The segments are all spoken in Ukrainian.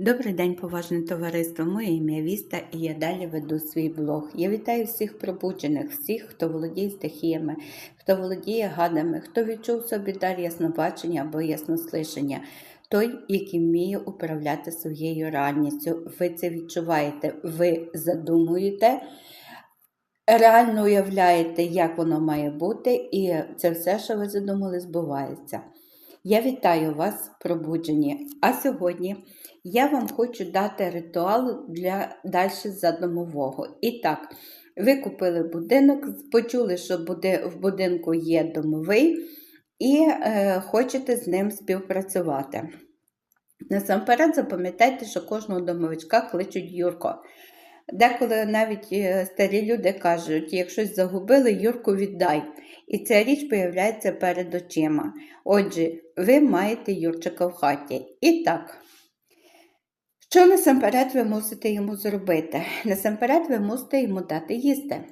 Добрий день, поважне товариство. Моє ім'я Віста і я далі веду свій блог. Я вітаю всіх пробуджених, всіх, хто володіє стихіями, хто володіє гадами, хто відчув собі дар яснобачення або яснослишання. Той, який вміє управляти своєю реальністю. Ви це відчуваєте, ви задумуєте, реально уявляєте, як воно має бути, і це все, що ви задумали, збувається. Я вітаю вас, пробуджені. А сьогодні я вам хочу дати ритуал для далі задомового. І так, ви купили будинок, почули, що в будинку є домовий, і е, хочете з ним співпрацювати. Насамперед запам'ятайте, що кожного домовичка кличуть Юрко. Деколи навіть е, старі люди кажуть, як загубили, Юрку віддай. І ця річ появляється перед очима. Отже, ви маєте Юрчика в хаті. І так, що насамперед ви мусите йому зробити? Насамперед ви мусите йому дати їсти.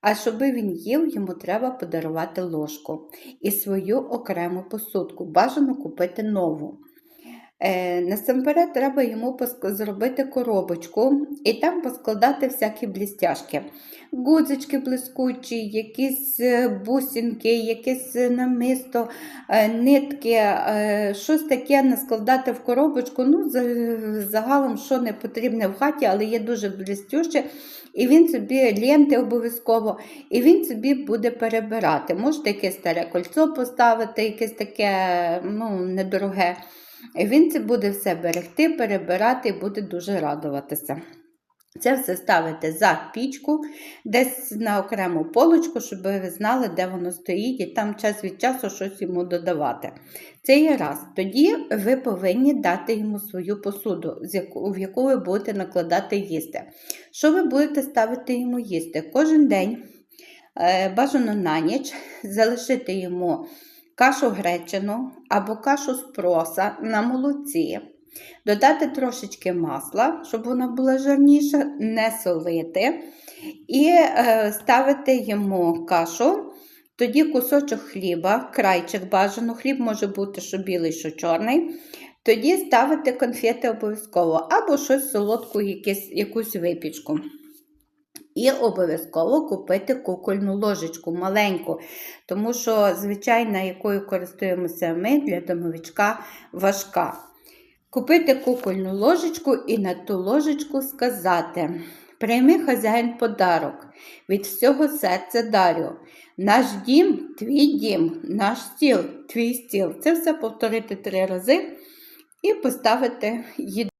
А щоб він їв, йому треба подарувати ложку і свою окрему посудку. Бажано купити нову. Е, насамперед треба йому зробити коробочку і там поскладати всякі блістяшки. Гудзички блискучі, якісь е, бусинки, якесь е, намисто, нитки, щось таке наскладати в коробочку. Ну, загалом, що не потрібне в хаті, але є дуже блістюще. І він собі ленти обов'язково, і він собі буде перебирати. Можете якесь старе кольцо поставити, якесь таке ну, недороге. Він це буде все берегти, перебирати і буде дуже радуватися. Це все ставите за пічку, десь на окрему полочку, щоб ви знали, де воно стоїть, і там час від часу щось йому додавати. Це є раз. Тоді ви повинні дати йому свою посуду, в яку ви будете накладати їсти. Що ви будете ставити йому їсти? Кожен день е, бажано на ніч залишити йому кашу гречину або кашу з проса на молоці. Додати трошечки масла, щоб вона була жирніша, не солити. І е, ставити йому кашу, тоді кусочок хліба, крайчик бажано, хліб може бути що білий, що чорний. Тоді ставити конфети обов'язково, або щось солодку, якусь випічку. І обов'язково купити кукольну ложечку маленьку, тому що звичайна, якою користуємося ми для домовичка, важка. Купити кукольну ложечку і на ту ложечку сказати: Прийми хазяїн подарок, від всього серця дарю. Наш дім твій дім, наш стіл твій стіл. Це все повторити три рази і поставити їду.